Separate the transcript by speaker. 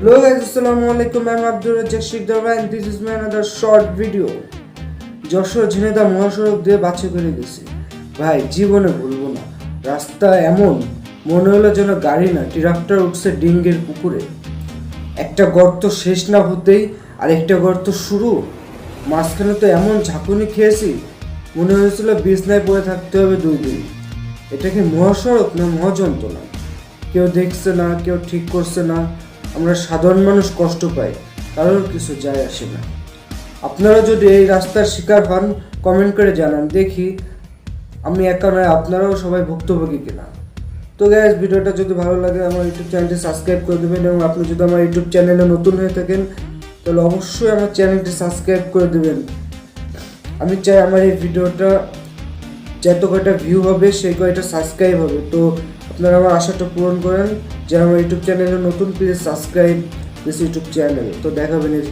Speaker 1: Hello guys, Assalamu alaikum. I'm Abdul Razak Shikdar and this is my another short video. Jessore Jhenaidah মহাসড়ক দিয়ে বাছে করে গেছি ভাই জীবনে ভুলবো না। রাস্তা এমন মনে হলো যেন গাড়ি না ট্রাক্টর উঠছে ডিঙ্গের পুকুরে। একটা গর্ত শেষ না হতেই আর একটা গর্ত শুরু। মাঝখানে তো এমন ঝাঁকুনি খেয়েছি মনে হয়েছিল বিছনায় পড়ে থাকতে হবে দুই দিন। এটা কি মহাসড়ক না মহাযন্ত্রণা? কেউ দেখছে না কেউ ঠিক করছে না। আমরা সাধারণ মানুষ কষ্ট পাই, কারোর কিছু যায় আসে না। আপনারা যদি এই রাস্তার শিকার হন কমেন্ট করে জানান, দেখি আমি একা নয়, আপনারাও সবাই ভুক্তভোগী কিনা। তো গ্যাস ভিডিওটা যদি ভালো লাগে, আমার ইউটিউব চ্যানেলটি সাবস্ক্রাইব করে দেবেন এবং আপনি যদি আমার ইউটিউব চ্যানেলে নতুন হয়ে থাকেন, তাহলে অবশ্যই আমার চ্যানেলটি সাবস্ক্রাইব করে দেবেন। আমি চাই আমার এই ভিডিওটা যত কয়টা ভিউ হবে, সেই কয়টা সাবস্ক্রাইব হবে। তো আপনারা আমার আশাটা পূরণ করেন। যে আমার ইউটিউব চ্যানেলে নতুন please subscribe this YouTube channel তো দেখাবেন এই